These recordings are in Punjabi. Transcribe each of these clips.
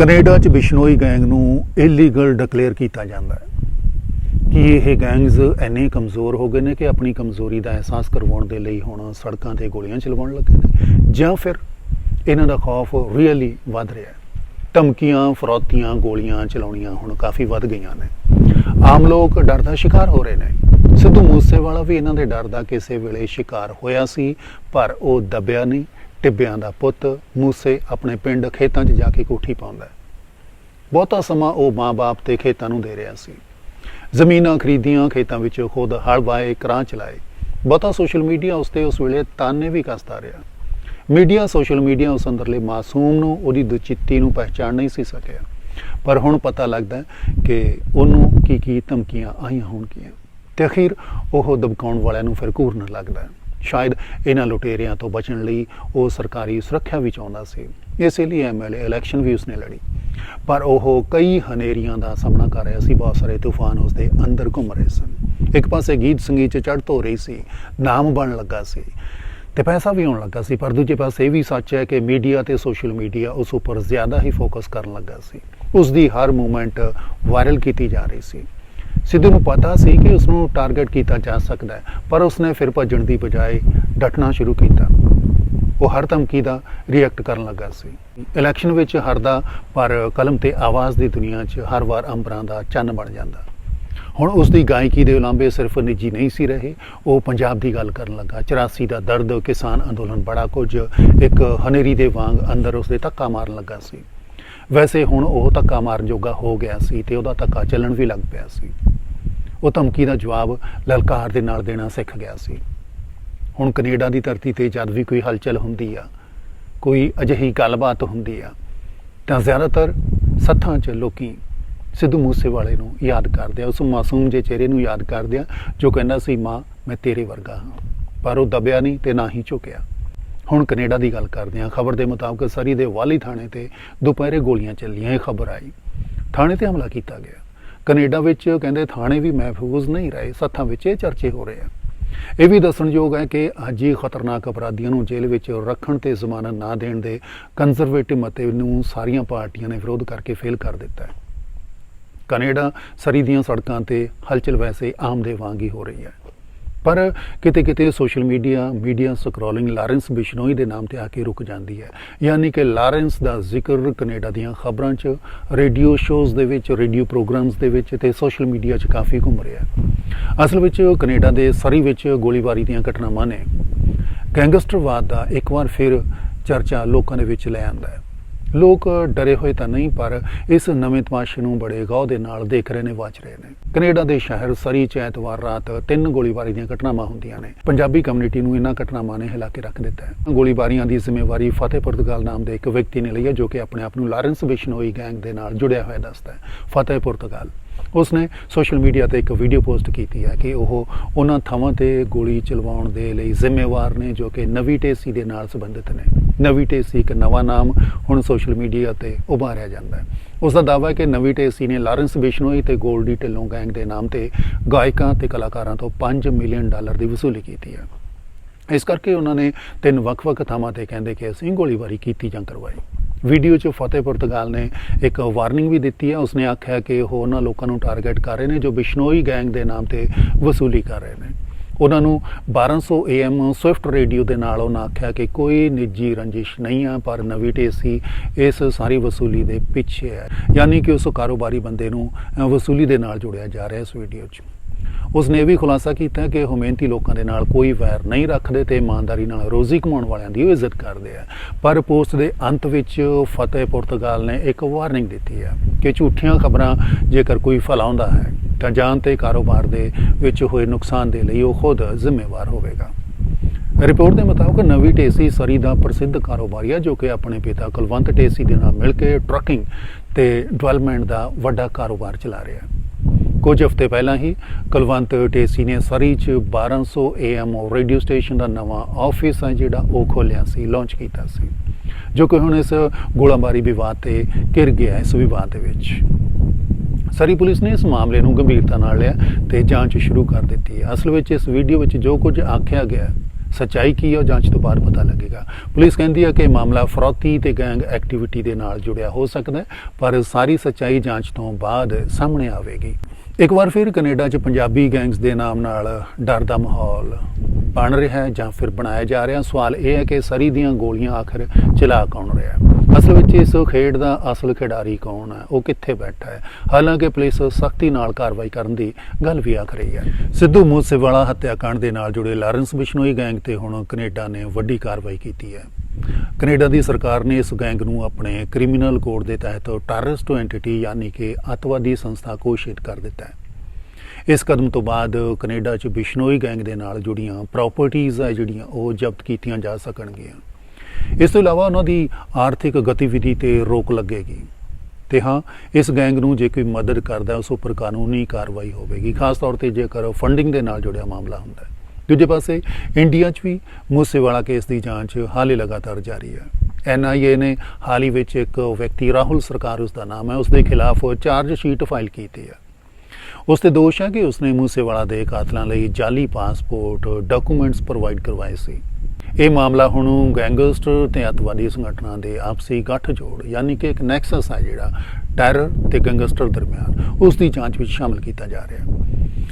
ਕੈਨੇਡਾ 'ਚ ਬਿਸ਼ਨੋਈ ਗੈਂਗ ਨੂੰ ਇਲੀਗਲ ਡਿਕਲੇਅਰ ਕੀਤਾ ਜਾਂਦਾ ਹੈ ਕਿ ਇਹ ਗੈਂਗਸ ਇੰਨੇ ਕਮਜ਼ੋਰ ਹੋ ਗਏ ਨੇ ਕਿ ਆਪਣੀ ਕਮਜ਼ੋਰੀ ਦਾ ਅਹਿਸਾਸ ਕਰਵਾਉਣ ਦੇ ਲਈ ਹੁਣ ਸੜਕਾਂ ਤੇ ਗੋਲੀਆਂ ਚਲਵਾਉਣ ਲੱਗੇ ਨੇ। ਜਾਂ ਫਿਰ ਇਹਨਾਂ ਦਾ ਖੌਫ ਰੀਅਲੀ ਵੱਧ ਰਿਹਾ ਹੈ। ਧਮਕੀਆਂ, ਫਰੋਤੀਆਂ, ਗੋਲੀਆਂ ਚਲਾਉਣੀਆਂ ਹੁਣ ਕਾਫੀ ਵੱਧ ਗਈਆਂ ਨੇ। ਆਮ ਲੋਕ ਡਰ ਦਾ ਸ਼ਿਕਾਰ ਹੋ ਰਹੇ ਨੇ। ਸਿੱਧੂ ਮੂਸੇਵਾਲਾ ਵੀ ਇਹਨਾਂ ਦੇ ਡਰ ਦਾ ਕਿਸੇ ਵੇਲੇ ਸ਼ਿਕਾਰ ਹੋਇਆ ਸੀ, ਪਰ ਉਹ ਦਬਿਆ ਨਹੀਂ। ਟਿੱਬਿਆਂ ਦਾ ਪੁੱਤ ਮੂਸੇ ਆਪਣੇ ਪਿੰਡ ਖੇਤਾਂ 'ਚ ਜਾ ਕੇ ਕੋਠੀ ਪਾਉਂਦਾ ਹੈ। ਬਹੁਤਾ ਸਮਾਂ ਉਹ ਮਾਂ-ਬਾਪ ਤੇ ਖੇਤਾਂ ਨੂੰ ਦੇ ਰਿਹਾ ਸੀ। ਜ਼ਮੀਨਾਂ ਖਰੀਦੀਆਂ, ਖੇਤਾਂ ਵਿੱਚ ਖੁਦ ਹਲ ਵਾਏ, ਕਰਾਂ ਚਲਾਏ। ਬਹੁਤਾ ਸੋਸ਼ਲ ਮੀਡੀਆ ਉਸ ਤੇ ਉਸ ਵੇਲੇ ਤਾਨੇ ਵੀ ਕੱਸਦਾ ਰਿਹਾ। ਮੀਡੀਆ, ਸੋਸ਼ਲ ਮੀਡੀਆ ਉਸ ਅੰਦਰਲੇ ਮਾਸੂਮ ਨੂੰ, ਉਹਦੀ ਦੁਚਿੱਤੀ ਨੂੰ ਪਹਿਚਾਣ ਨਹੀਂ ਸੀ ਸਕਿਆ। ਪਰ ਹੁਣ ਪਤਾ ਲੱਗਦਾ ਕਿ ਉਹਨੂੰ ਕੀ ਕੀ ਧਮਕੀਆਂ ਆਈਆਂ ਹੋਣਗੀਆਂ। ਤੇ ਅਖੀਰ ਉਹ ਦਬਕਾਉਣ ਵਾਲਿਆਂ ਨੂੰ ਫਿਰ ਘੂਰਨ ਲੱਗਦਾ ਸ਼ਾਇਦ ਇਹਨਾਂ ਲੁਟੇਰਿਆਂ ਤੋਂ ਬਚਣ ਲਈ ਉਹ ਸਰਕਾਰੀ ਸੁਰੱਖਿਆ ਵੀ ਚਾਹੁੰਦਾ ਸੀ। ਇਸੇ ਲਈ ਐਮਐਲਏ ਇਲੈਕਸ਼ਨ ਵੀ ਉਸਨੇ ਲੜੀ। ਪਰ ਉਹ ਕਈ ਹਨੇਰੀਆਂ ਦਾ ਸਾਹਮਣਾ ਕਰ ਰਿਹਾ ਸੀ। ਬਹੁਤ ਸਾਰੇ ਤੂਫਾਨ ਉਸਦੇ ਅੰਦਰ ਘੁੰਮ ਰਹੇ ਸਨ। ਇੱਕ ਪਾਸੇ ਗੀਤ ਸੰਗੀਤ ਚ ਚੜ੍ਹ ਹੋ ਰਹੀ ਸੀ, ਨਾਮ ਬਣ ਲੱਗਾ ਸੀ ਤੇ ਪੈਸਾ ਵੀ ਆਉਣ ਲੱਗਾ ਸੀ। ਪਰ ਦੂਜੇ ਪਾਸੇ ਇਹ ਵੀ ਸੱਚ ਹੈ ਕਿ ਮੀਡੀਆ ਤੇ ਸੋਸ਼ਲ ਮੀਡੀਆ ਉਸ ਉੱਪਰ ਜ਼ਿਆਦਾ ਹੀ ਫੋਕਸ ਕਰਨ ਲੱਗਾ ਸੀ। ਉਸ ਦੀ ਹਰ ਮੂਵਮੈਂਟ ਵਾਇਰਲ ਕੀਤੀ ਜਾ ਰਹੀ ਸੀ। ਸਿੱਧੂ ਨੂੰ ਪਤਾ ਸੀ ਕਿ ਉਸ ਨੂੰ ਟਾਰਗੇਟ ਕੀਤਾ ਜਾ ਸਕਦਾ ਹੈ, ਪਰ ਉਸਨੇ ਫਿਰ ਭੱਜਣ ਦੀ ਬਜਾਏ ਡਟਣਾ ਸ਼ੁਰੂ ਕੀਤਾ। ਉਹ ਹਰ ਧਮਕੀ ਦਾ ਰਿਐਕਟ ਕਰਨ ਲੱਗਾ ਸੀ। ਇਲੈਕਸ਼ਨ ਵਿੱਚ ਹਰਦਾ, ਪਰ ਕਲਮ ਤੇ ਆਵਾਜ਼ ਦੀ ਦੁਨੀਆ 'ਚ ਹਰ ਵਾਰ ਅੰਬਰਾਂ ਦਾ ਚੰਨ ਬਣ ਜਾਂਦਾ। ਹੁਣ ਉਸ ਦੀ ਗਾਇਕੀ ਦੇ ਉਲਾਂਭੇ ਸਿਰਫ ਨਿੱਜੀ ਨਹੀਂ ਸੀ ਰਹੇ, ਉਹ ਪੰਜਾਬ ਦੀ ਗੱਲ ਕਰਨ ਲੱਗਾ। 84 ਦਾ ਦਰਦ, ਕਿਸਾਨ ਅੰਦੋਲਨ ਬੜਾ ਕੁਝ ਇੱਕ ਹਨੇਰੀ ਦੇ ਵਾਂਗ ਅੰਦਰ ਉਸ ਦੇ ਧੱਕਾ ਮਾਰਨ ਲੱਗਾ ਸੀ। ਵੈਸੇ ਹੁਣ ਉਹ ਧੱਕਾ ਮਾਰਨ ਜੋਗਾ ਹੋ ਗਿਆ ਸੀ ਤੇ ਉਹਦਾ ਧੱਕਾ ਚੱਲਣ ਵੀ ਲੱਗ ਪਿਆ ਸੀ। ਉਹ ਧਮਕੀ ਦਾ ਜਵਾਬ ਲਲਕਾਰ ਦੇ ਨਾਲ ਦੇਣਾ ਸਿੱਖ ਗਿਆ ਸੀ। ਹੁਣ ਕੈਨੇਡਾ ਦੀ ਧਰਤੀ ਤੇ ਜਦ ਵੀ ਕੋਈ ਹਲਚਲ ਹੁੰਦੀ ਆ, ਕੋਈ ਅਜਿਹੀ ਗੱਲਬਾਤ ਹੁੰਦੀ ਆ, ਤਾਂ ਜ਼ਿਆਦਾਤਰ ਸੱਥਾਂ 'ਚ ਲੋਕੀ ਸਿੱਧੂ ਮੂਸੇਵਾਲੇ ਨੂੰ ਯਾਦ ਕਰਦੇ ਆ, ਉਸ ਮਾਸੂਮ ਜੇ ਚਿਹਰੇ ਨੂੰ ਯਾਦ ਕਰਦੇ ਆ, ਜੋ ਕਹਿੰਦਾ ਸੀ, ਮਾਂ, ਮੈਂ ਤੇਰੇ ਵਰਗਾ ਹਾਂ। ਪਰ ਉਹ ਦਬਿਆ ਨਹੀਂ ਤੇ ਨਾ ਹੀ ਝੁਕਿਆ। ਹੁਣ ਕੈਨੇਡਾ ਦੀ ਗੱਲ ਕਰਦੇ ਹਾਂ। ਖਬਰ ਦੇ ਮੁਤਾਬਕ ਸਰੀ ਦੇ ਵਾਲੀ ਥਾਣੇ ਤੇ ਦੁਪਹਿਰੇ ਗੋਲੀਆਂ ਚੱਲੀਆਂ, ਇਹ ਖਬਰ ਆਈ। ਥਾਣੇ ਤੇ ਹਮਲਾ ਕੀਤਾ ਗਿਆ। ਕੈਨੇਡਾ ਵਿੱਚ ਕਹਿੰਦੇ ਥਾਣੇ ਵੀ ਮਹਿਫੂਜ਼ ਨਹੀਂ ਰਹੇ, ਸੱਥਾਂ ਵਿੱਚ ਇਹ ਚਰਚੇ ਹੋ ਰਹੇ ਆ। ਇਹ ਵੀ ਦੱਸਣਯੋਗ ਹੈ ਕਿ ਅੱਜ ਹੀ ਖਤਰਨਾਕ ਅਪਰਾਧੀਆਂ ਨੂੰ ਜੇਲ੍ਹ ਵਿੱਚ ਰੱਖਣ ਤੇ ਜ਼ਮਾਨਤ ਨਾ ਦੇਣ ਦੇ ਕੰਜ਼ਰਵੇਟਿਵ ਮਤੇ ਨੂੰ ਸਾਰੀਆਂ ਪਾਰਟੀਆਂ ਨੇ ਵਿਰੋਧ ਕਰਕੇ ਫੇਲ ਕਰ ਦਿੱਤਾ ਹੈ। ਕੈਨੇਡਾ ਸਰੀ ਦੀਆਂ ਸੜਕਾਂ ਤੇ ਹਲਚਲ ਵੈਸੇ ਆਮ ਦੇ ਵਾਂਗ ਹੀ ਹੋ ਰਹੀ ਹੈ। ਪਰ ਕਿਤੇ ਕਿਤੇ social media media scrolling Lawrence Bishnoi ਦੇ ਨਾਮ ਤੇ ਆ ਕੇ ਰੁਕ ਜਾਂਦੀ ਹੈ। ਯਾਨੀ ਕਿ ਲਾਰੈਂਸ ਦਾ ਜ਼ਿਕਰ ਕੈਨੇਡਾ ਦੀਆਂ ਖਬਰਾਂ 'ਚ, ਰੇਡੀਓ ਸ਼ੋਜ਼ ਦੇ ਵਿੱਚ, ਰੇਡੀਓ ਪ੍ਰੋਗਰਾਮਸ ਦੇ ਵਿੱਚ ਤੇ ਸੋਸ਼ਲ ਮੀਡੀਆ 'ਚ ਕਾਫੀ ਘੁੰਮ ਰਿਹਾ ਅਸਲ ਵਿੱਚ ਕੈਨੇਡਾ ਦੇ ਸਰੀ ਵਿੱਚ ਗੋਲੀਬਾਰੀ ਦੀਆਂ ਘਟਨਾਵਾਂ ਨੇ। ਗੈਂਗਸਟਰਵਾਦ ਦਾ ਇੱਕ ਵਾਰ ਫਿਰ ਚਰਚਾ ਲੋਕਾਂ ਦੇ ਵਿੱਚ ਲੈ ਆਂਦਾ ਹੈ। ਲੋਕ ਡਰੇ ਹੋਏ ਤਾਂ ਨਹੀਂ, ਪਰ ਇਸ ਨਵੇਂ ਤਮਾਸ਼ੇ ਨੂੰ ਬੜੇ ਗੌਰ ਦੇ ਨਾਲ ਦੇਖ ਰਹੇ ਨੇ, ਵਾਚ ਰਹੇ ਨੇ। ਕੈਨੇਡਾ ਦੇ ਸ਼ਹਿਰ ਸਰੀ ਚ ਐਤਵਾਰ ਰਾਤ ਤਿੰਨ ਗੋਲੀਬਾਰੀ ਦੀਆਂ ਘਟਨਾਵਾਂ ਹੁੰਦੀਆਂ ਨੇ। ਪੰਜਾਬੀ ਕਮਿਊਨਿਟੀ ਨੂੰ ਇਹਨਾਂ ਘਟਨਾਵਾਂ ਨੇ ਹਿਲਾ ਕੇ ਰੱਖ ਦਿੱਤਾ ਹੈ। ਗੋਲੀਬਾਰੀਆਂ ਦੀ ਜ਼ਿੰਮੇਵਾਰੀ ਫਤਿਹ ਪੁਰਤਗਾਲ ਨਾਮ ਦੇ ਇੱਕ ਵਿਅਕਤੀ ਨੇ ਲਈ ਹੈ, ਜੋ ਕਿ ਆਪਣੇ ਆਪ ਨੂੰ ਲਾਰੈਂਸ ਬਿਸ਼ਨੋਈ ਗੈਂਗ ਦੇ ਨਾਲ ਜੁੜਿਆ ਹੋਇਆ ਦੱਸਦਾ ਹੈ। ਫਤਿਹ ਪੁਰਤਗਾਲ। ਉਸਨੇ ਸੋਸ਼ਲ ਮੀਡੀਆ ਤੇ ਇੱਕ ਵੀਡੀਓ ਪੋਸਟ ਕੀਤੀ ਹੈ ਕਿ ਉਹ ਉਹਨਾਂ ਥਾਵਾਂ ਤੇ ਗੋਲੀ ਚਲਵਾਉਣ ਦੇ ਲਈ ਜ਼ਿੰਮੇਵਾਰ ਨੇ ਜੋ ਕਿ ਨਵੀਂ ਟੇਸੀ ਦੇ ਨਾਲ ਸੰਬੰਧਿਤ ਨੇ। ਨਵੀਂ ਟੇਸੀ ਇੱਕ ਨਵਾਂ ਨਾਮ ਹੁਣ ਸੋਸ਼ਲ ਮੀਡੀਆ ਤੇ ਉਭਾਰਿਆ ਜਾਂਦਾ ਹੈ। ਉਸ ਦਾ ਦਾਅਵਾ ਹੈ ਕਿ ਨਵੀਂ ਟੇਸੀ ਨੇ ਲਾਰੈਂਸ ਬਿਸ਼ਨੋਈ ਤੇ ਗੋਲਡੀ ਢਿੱਲੋਂ ਗੈਂਗ ਦੇ ਨਾਮ ਤੇ ਗਾਇਕਾਂ ਤੇ ਕਲਾਕਾਰਾਂ ਤੋਂ 5 ਮਿਲੀਅਨ ਡਾਲਰ ਦੀ ਵਸੂਲੀ ਕੀਤੀ ਹੈ। ਇਸ ਕਰਕੇ ਉਹਨਾਂ ਨੇ ਤਿੰਨ ਵੱਖ-ਵੱਖ ਥਾਵਾਂ ਤੇ ਕਹਿੰਦੇ ਕਿ ਅਸੀਂ ਗੋਲੀਬਾਰੀ ਕੀਤੀ ਜਾਂ ਕਰਵਾਈ। ਵੀਡੀਓ 'ਚ ਫਤਿਹ ਪੁਰਤਗਾਲ ਨੇ ਇੱਕ ਵਾਰਨਿੰਗ ਵੀ ਦਿੱਤੀ ਹੈ। ਉਸਨੇ ਆਖਿਆ ਕਿ ਉਹ ਉਹਨਾਂ ਲੋਕਾਂ ਨੂੰ ਟਾਰਗੇਟ ਕਰ ਰਹੇ ਨੇ ਜੋ ਬਿਸ਼ਨੋਈ ਗੈਂਗ ਦੇ ਨਾਮ ਤੇ ਵਸੂਲੀ ਕਰ ਰਹੇ ਨੇ। ਉਹਨਾਂ ਨੂੰ 1200 AM ਸਵਿਫਟ ਰੇਡੀਓ ਦੇ ਨਾਲ ਉਹਨਾਂ ਆਖਿਆ ਕਿ ਕੋਈ ਨਿੱਜੀ ਰੰਜਿਸ਼ ਨਹੀਂ ਆ, ਪਰ ਨਵੀਂ ਟੇਸੀ ਇਸ ਸਾਰੀ ਵਸੂਲੀ ਦੇ ਪਿੱਛੇ ਹੈ। ਯਾਨੀ ਕਿ ਉਸ ਕਾਰੋਬਾਰੀ ਬੰਦੇ ਨੂੰ ਵਸੂਲੀ ਦੇ ਨਾਲ ਜੋੜਿਆ ਜਾ ਰਿਹਾ ਇਸ ਵੀਡੀਓ 'ਚ। ਉਸ ਨੇ ਇਹ ਵੀ ਖੁਲਾਸਾ ਕੀਤਾ ਕਿ ਉਹ ਲੋਕਾਂ ਦੇ ਨਾਲ ਕੋਈ ਵੈਰ ਨਹੀਂ ਰੱਖਦੇ ਤੇ ਇਮਾਨਦਾਰੀ ਨਾਲ ਰੋਜ਼ੀ ਕਮਾਉਣ ਵਾਲਿਆਂ ਦੀ ਉਹ ਇੱਜ਼ਤ ਕਰਦੇ ਆ। ਪਰ ਪੋਸਟ ਦੇ ਅੰਤ ਵਿੱਚ ਫਤਿਹ ਪੁਰਤਗਾਲ ਨੇ ਇੱਕ ਵਾਰਨਿੰਗ ਦਿੱਤੀ ਹੈ ਕਿ ਝੂਠੀਆਂ ਖਬਰਾਂ ਜੇਕਰ ਕੋਈ ਫੈਲਾਉਂਦਾ ਹੈ, ਤਾਂ ਜਾਨ ਤੇ ਕਾਰੋਬਾਰ ਦੇ ਵਿੱਚ ਹੋਏ ਨੁਕਸਾਨ ਦੇ ਲਈ ਉਹ ਖੁਦ ਜ਼ਿੰਮੇਵਾਰ ਹੋਵੇਗਾ। ਰਿਪੋਰਟ ਦੇ ਮੁਤਾਬਕ ਨਵੀਂ ਟੇਸੀ ਸਰੀ ਦਾ ਪ੍ਰਸਿੱਧ ਕਾਰੋਬਾਰੀ ਹੈ ਜੋ ਕਿ ਆਪਣੇ ਪਿਤਾ ਕੁਲਵੰਤ ਟੇਸੀ ਦੇ ਨਾਲ ਮਿਲ ਕੇ ਟਰੱਕਿੰਗ ਤੇ ਡਿਵੈਲਪਮੈਂਟ ਦਾ ਵੱਡਾ ਕਾਰੋਬਾਰ ਚਲਾ ਰਿਹਾ ਹੈ। ਕੁਝ ਹਫ਼ਤੇ ਪਹਿਲਾਂ ਹੀ ਕੁਲਵੰਤ ਟੇਸੀ ਨੇ ਸਰੀ 'ਚ 1200 AM ਰੇਡੀਓ ਸਟੇਸ਼ਨ ਦਾ ਨਵਾਂ ਆਫਿਸ ਹੈ ਜਿਹੜਾ ਉਹ ਖੋਲਿਆ ਸੀ ਲਾਂਚ ਕੀਤਾ ਸੀ ਜੋ ਕਿ ਹੁਣ ਇਸ ਗੋਲਾਬਾਰੀ ਵਿਵਾਦ ਤੇ ਘਿਰ ਗਿਆ ਇਸ ਵਿਵਾਦ ਦੇ ਵਿੱਚ। ਸਰੀ ਪੁਲਿਸ ਨੇ ਇਸ ਮਾਮਲੇ ਨੂੰ ਗੰਭੀਰਤਾ ਨਾਲ ਲਿਆ ਤੇ ਜਾਂਚ ਸ਼ੁਰੂ ਕਰ ਦਿੱਤੀ ਹੈ। ਅਸਲ ਵਿੱਚ ਇਸ ਵੀਡੀਓ ਵਿੱਚ ਜੋ ਕੁਝ ਆਖਿਆ ਗਿਆ ਹੈ, ਸੱਚਾਈ ਕੀ ਹੈ ਉਹ ਜਾਂਚ ਤੋਂ ਬਾਅਦ ਪਤਾ ਲੱਗੇਗਾ। ਪੁਲਿਸ ਕਹਿੰਦੀ ਹੈ ਕਿ ਮਾਮਲਾ ਫਰੌਤੀ ਤੇ ਗੈਂਗ ਐਕਟੀਵਿਟੀ ਦੇ ਨਾਲ ਜੁੜਿਆ ਹੋ ਸਕਦਾ ਹੈ ਪਰ ਸਾਰੀ ਸੱਚਾਈ ਜਾਂਚ ਤੋਂ ਬਾਅਦ ਸਾਹਮਣੇ ਆਵੇਗੀ। ਇੱਕ ਵਾਰ ਫਿਰ ਕੈਨੇਡਾ 'ਚ ਪੰਜਾਬੀ ਗੈਂਗਸ ਦੇ ਨਾਮ ਨਾਲ ਡਰ ਦਾ ਮਾਹੌਲ ਬਣ ਰਿਹਾ ਹੈ ਜਾਂ ਫਿਰ ਬਣਾਇਆ ਜਾ ਰਿਹਾ। ਸਵਾਲ ਇਹ ਹੈ ਕਿ ਸਰੀ ਦੀਆਂ ਗੋਲੀਆਂ ਆਖਰ ਚਲਾ ਕੌਣ ਰਿਹਾ? ਅਸਲ ਵਿੱਚ ਇਸ ਖੇਡ ਦਾ ਅਸਲ ਖਿਡਾਰੀ ਕੌਣ ਹੈ? ਉਹ ਕਿੱਥੇ ਬੈਠਾ ਹੈ? ਹਾਲਾਂਕਿ ਪੁਲਿਸ ਸਖਤੀ ਨਾਲ ਕਾਰਵਾਈ ਕਰਨ ਦੀ ਗੱਲ ਵੀ ਆਖ ਰਹੀ ਹੈ। ਸਿੱਧੂ ਮੂਸੇਵਾਲਾ ਹੱਤਿਆਕਾਂਡ ਦੇ ਨਾਲ ਜੁੜੇ ਲਾਰੈਂਸ ਬਿਸ਼ਨੋਈ ਗੈਂਗ ਤੇ ਹੁਣ ਕੈਨੇਡਾ ਨੇ ਵੱਡੀ ਕਾਰਵਾਈ ਕੀਤੀ ਹੈ। ਕੈਨੇਡਾ ਦੀ ਸਰਕਾਰ ਨੇ ਇਸ ਗੈਂਗ ਨੂੰ ਆਪਣੇ ਕ੍ਰਿਮੀਨਲ ਕੋਡ ਦੇ ਤਹਿਤ ਟੈਰਰਿਸਟ ਐਂਟੀਟੀ ਯਾਨੀ ਕਿ ਅੱਤਵਾਦੀ ਸੰਸਥਾ ਘੋਸ਼ਿਤ ਕਰ ਦਿੱਤਾ ਹੈ। ਇਸ ਕਦਮ ਤੋਂ ਬਾਅਦ ਕੈਨੇਡਾ 'ਚ ਬਿਸ਼ਨੋਈ ਗੈਂਗ ਦੇ ਨਾਲ ਜੁੜੀਆਂ ਪ੍ਰਾਪਰਟੀਆਂ ਹੈ ਜਿਹੜੀਆਂ ਉਹ ਜ਼ਬਤ ਕੀਤੀਆਂ ਜਾ ਸਕਣਗੀਆਂ। ਇਸ ਤੋਂ ਇਲਾਵਾ ਉਹਨਾਂ ਦੀ ਆਰਥਿਕ ਗਤੀਵਿਧੀ ਤੇ ਰੋਕ ਲੱਗੇਗੀ। ਤੇ ਹਾਂ, ਇਸ ਗੈਂਗ ਨੂੰ ਜੇ ਕੋਈ ਮਦਦ ਕਰਦਾ ਉਸ ਉੱਪਰ ਕਾਨੂੰਨੀ ਕਾਰਵਾਈ ਹੋਵੇਗੀ। ਖਾਸ ਤੌਰ ਤੇ ਜੇਕਰ ਫੰਡਿੰਗ ਦੇ ਨਾਲ ਜੁੜਿਆ ਮਾਮਲਾ ਹੁੰਦਾ ਹੈ। ਦੂਜੇ ਪਾਸੇ, ਇੰਡੀਆ 'ਚ ਵੀ ਮੂਸੇਵਾਲਾ ਕੇਸ ਦੀ ਜਾਂਚ ਹਾਲੇ ਲਗਾਤਾਰ ਜਾਰੀ ਹੈ। ਐਨਆਈਏ ਨੇ ਹਾਲ ਹੀ ਵਿੱਚ ਇੱਕ ਵਿਅਕਤੀ, ਰਾਹੁਲ ਸਰਕਾਰ, ਉਸ ਦਾ ਨਾਮ ਹੈ, ਉਸ ਦੇ ਖਿਲਾਫ ਚਾਰਜ ਸ਼ੀਟ ਫਾਈਲ ਕੀਤੀ ਹੈ। ਉਸ ਤੇ ਦੋਸ਼ ਹੈ ਕਿ ਉਸਨੇ ਮੂਸੇਵਾਲਾ ਦੇ ਕਾਤਲਾਂ ਲਈ ਜਾਲੀ ਪਾਸਪੋਰਟ ਡਾਕੂਮੈਂਟਸ ਪ੍ਰੋਵਾਈਡ ਕਰਵਾਏ ਸੀ। ਇਹ ਮਾਮਲਾ ਹੁਣ ਗੈਂਗਸਟਰ ਤੇ ਅਤਵਾਦੀ ਸੰਗਠਨਾਂ ਦੇ ਆਪਸੀ ਗੱਠਜੋੜ, ਯਾਨੀ ਕਿ ਇੱਕ ਨੈਕਸਸ ਹੈ ਜਿਹੜਾ ਟੈਰਰ ਤੇ ਗੈਂਗਸਟਰ ਦਰਮਿਆਨ, ਉਸ ਦੀ ਜਾਂਚ ਵਿੱਚ ਸ਼ਾਮਲ ਕੀਤਾ ਜਾ ਰਿਹਾ ਹੈ।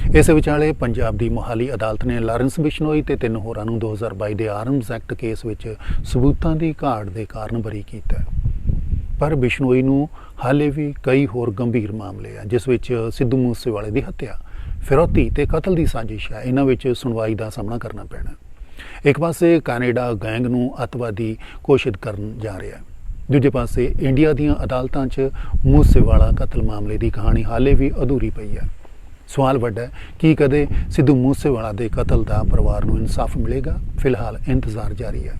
ਇਸ ਵਿਚਾਲੇ ਪੰਜਾਬ ਦੀ ਮੋਹਾਲੀ ਅਦਾਲਤ ਨੇ ਲਾਰੈਂਸ ਬਿਸ਼ਨੋਈ ਤੇ ਤਿੰਨ ਹੋਰਾਂ ਨੂੰ 2022 ਦੇ ਆਰਮਜ਼ ਐਕਟ ਕੇਸ ਵਿੱਚ ਸਬੂਤਾਂ ਦੀ ਘਾਟ ਦੇ ਕਾਰਨ ਬਰੀ ਕੀਤਾ ਪਰ ਬਿਸ਼ਨੋਈ ਨੂੰ ਹਾਲੇ ਵੀ ਕਈ ਹੋਰ ਗੰਭੀਰ ਮਾਮਲੇ ਆ, ਜਿਸ ਵਿੱਚ ਸਿੱਧੂ ਮੂਸੇਵਾਲੇ ਦੀ ਹੱਤਿਆ, ਫਿਰੌਤੀ ਤੇ ਕਤਲ ਦੀ ਸਾਜ਼ਿਸ਼ ਹੈ ਇਹਨਾਂ ਵਿੱਚ ਸੁਣਵਾਈ ਦਾ ਸਾਹਮਣਾ ਕਰਨਾ ਪੈਣਾ ਇੱਕ ਪਾਸੇ ਕੈਨੇਡਾ ਗੈਂਗ ਨੂੰ ਅਤਵਾਦੀ ਘੋਸ਼ਿਤ ਕਰਨ ਜਾ ਰਿਹਾ ਹੈ, ਦੂਜੇ ਪਾਸੇ ਇੰਡੀਆ ਦੀਆਂ ਅਦਾਲਤਾਂ 'ਚ ਮੂਸੇਵਾਲਾ ਕਤਲ ਮਾਮਲੇ ਦੀ ਕਹਾਣੀ ਹਾਲੇ ਵੀ ਅਧੂਰੀ ਪਈ ਹੈ। ਸਵਾਲ ਵੱਡਾ ਹੈ, ਕਿ ਕਦੇ ਸਿੱਧੂ ਮੂਸੇਵਾਲਾ ਦੇ ਕਤਲ ਦਾ ਪਰਿਵਾਰ ਨੂੰ ਇਨਸਾਫ ਮਿਲੇਗਾ? ਫਿਲਹਾਲ ਇੰਤਜ਼ਾਰ ਜਾਰੀ ਹੈ।